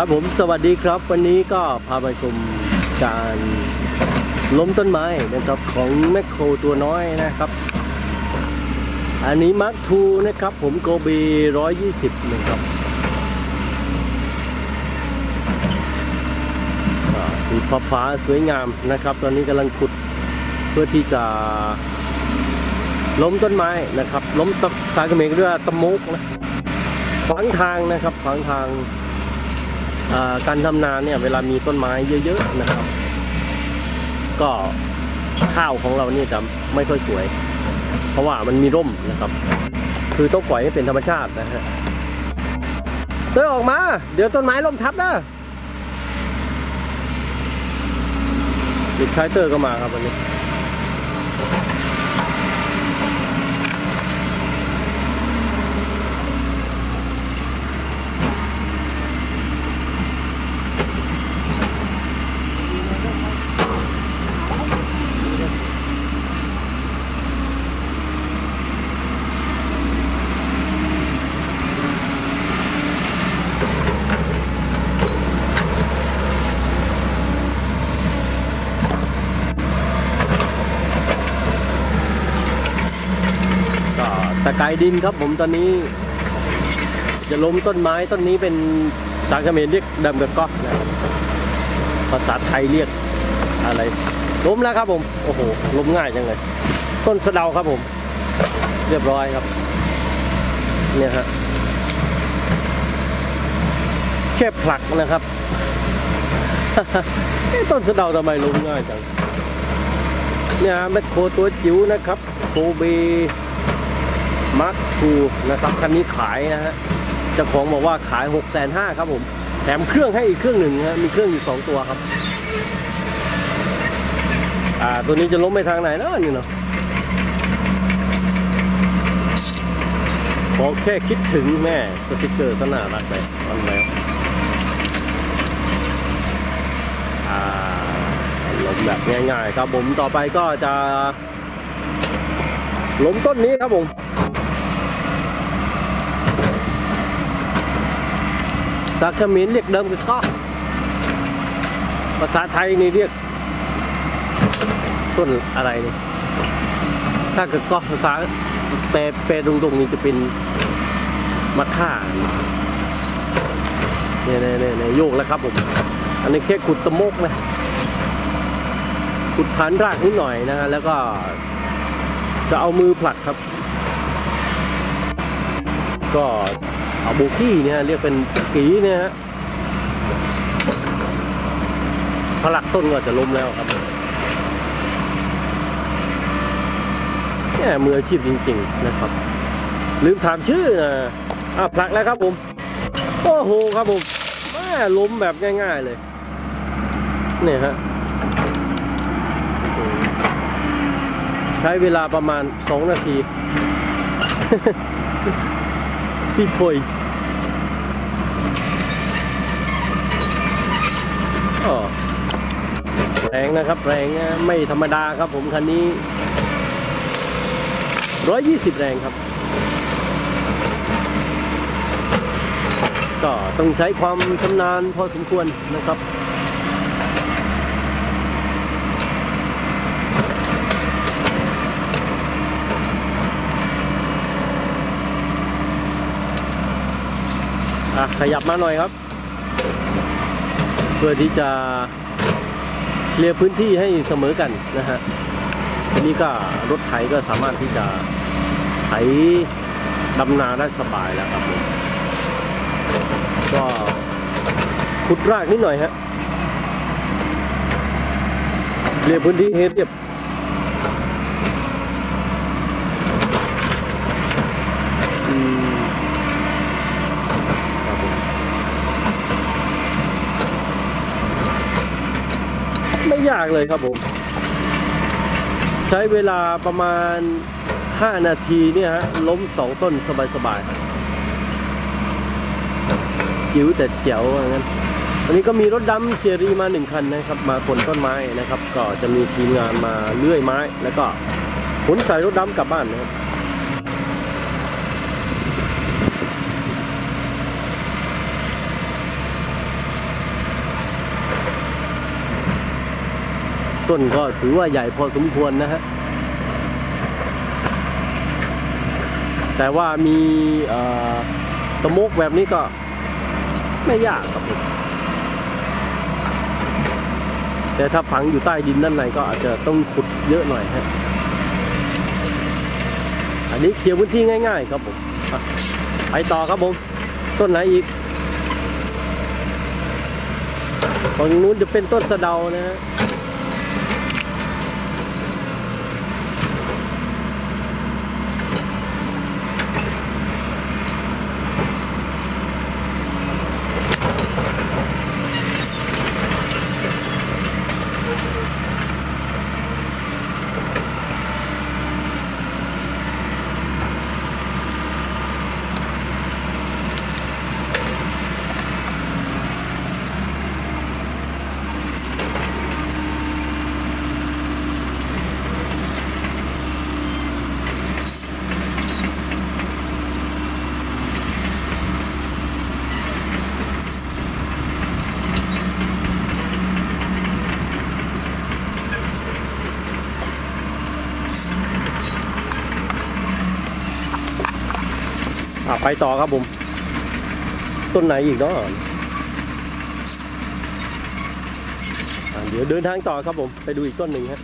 ครับผมสวัสดีครับ วันนี้ก็พาไปชมการล้มต้นไม้นะครับของแมคโครตัวน้อยนะครับ อันนี้มาร์คทูนะครับ ผมโกบีร้อยยี่สิบนะครับสีฟ้าฟ้าสวยงามนะครับ ตอนนี้กำลังขุดเพื่อที่จะล้มต้นไม้นะครับ ล้มตะสายเขมรเรียกว่าตะมุกนะขวางทางนะครับขวางทางอ่า การทำนาเนี่ยเวลามีต้นไม้เยอะๆนะครับ ก็ข้าวของเราเนี่ยจะไม่ค่อยสวย เพราะว่ามันมีร่มนะครับ คือต้องปล่อยให้เป็นธรรมชาตินะฮะเต้ยออกมา เดี๋ยวต้นไม้ล่มทับนะเด็กชายเตอร์ก็มาครับวันนี้ ไคร้ดินครับผมตอนนี้ จะล้มต้นไม้ต้นนี้เป็นสารเขมรเรียกดำกระก๊อกนะภาษาไทยเรียกอะไรล้มแล้วครับผมโอ้โหล้มง่ายจังเลย ต้นสะเดาครับผม เรียบร้อยครับ เนี่ยฮะแค่ผลักนะครับเอ๊ะต้นสะเดาทำไมล้มง่ายจังเนี่ยฮะแมคโครตัวจิ๋วนะครับโคเบ มาร์คทูนะครับคันนี้ขายนะฮะเจ้าของบอกว่าขาย6กแสนห้าครับผมแถมเครื่องให้อีกเครื่องหนึ่งฮะมีเครื่องอยู่สองตัวครับอ่าตัวนี้จะล้มไปทางไหนเนาะนี่เนาะขอแค่คิดถึงแม่สติกเกอร์สนารักเลยอันแล้วอ่าล้มแบบง่ายๆครับผมต่อไปก็จะล้มต้นนี้ครับผม สาขมินเรียกเดิมคือก็ภาษาไทยนี่เรียก ต้นอะไรนี่ถ้าเกิดก็ภาษาแปลแปลตรงๆนี่จะเป็นมะข่าเนี่ยเนี่ยเนี่ยเนี่ยโยกแล้วครับผม อันนี้แค่ขุดตะมกนะขุดฐานรากนิดหน่อยนะฮะแล้วก็จะเอามือผลักครับ ก็ เอาโบกี้เนี่ยเรียกเป็นกีเนี่ยฮะผลักต้นก็จะล้มแล้วครับเนี่ยมืออาชีพจริง ๆ นะครับ ลืมถามชื่อนะอะผลักแล้วครับผมโอ้โหครับผมแม่ล้มแบบง่าย ๆเลย เนี่ยฮะใช้เวลาประมาณ 2 นาที ที่พอยอ๋อแรงนะครับแรงไม่ธรรมดาครับผมคันนี้ 120 แรงครับ ก็ต้องใช้ความชำนาญพอสมควรนะครับ อะขยับมาหน่อยครับ เพื่อที่จะเคลียร์พื้นที่ให้เสมอกันนะฮะทีนี้ก็รถไถก็สามารถที่จะไถดำนาได้สบายแล้วครับผมก็ขุดรากนิดหน่อยฮะเคลียร์พื้นที่ให้เรียบอืม ครับผม ไม่ยากเลยครับผม ใช้เวลาประมาณ 5 นาทีเนี่ยฮะล้ม 2 ต้นสบายๆจิ๋วแต่แจ๋วว่างั้นวันนี้ก็มีรถดำเซียรีมาหนึ่งคันนะครับ มาขนต้นไม้นะครับ ก็จะมีทีมงานมาเลื่อยไม้ แล้วก็ขนใส่รถดำกลับบ้านนะครับ ต้นก็ถือว่าใหญ่พอสมควรนะฮะ แต่ว่ามีเอ่อตะมุกแบบนี้ก็ไม่ยากครับผมแต่ถ้าฝังอยู่ใต้ดินด้านในก็อาจจะต้องขุดเยอะหน่อยฮะ อันนี้เคลียร์พื้นที่ง่าย ๆ ครับผมไปต่อครับผม ต้นไหนอีกฝั่งนู้นจะเป็นต้นสะเดานะฮะ ไปต่อครับผมต้นไหนอีกเนาะเดี๋ยวเดินทางต่อครับผม ไปดูอีกต้นหนึ่งครับ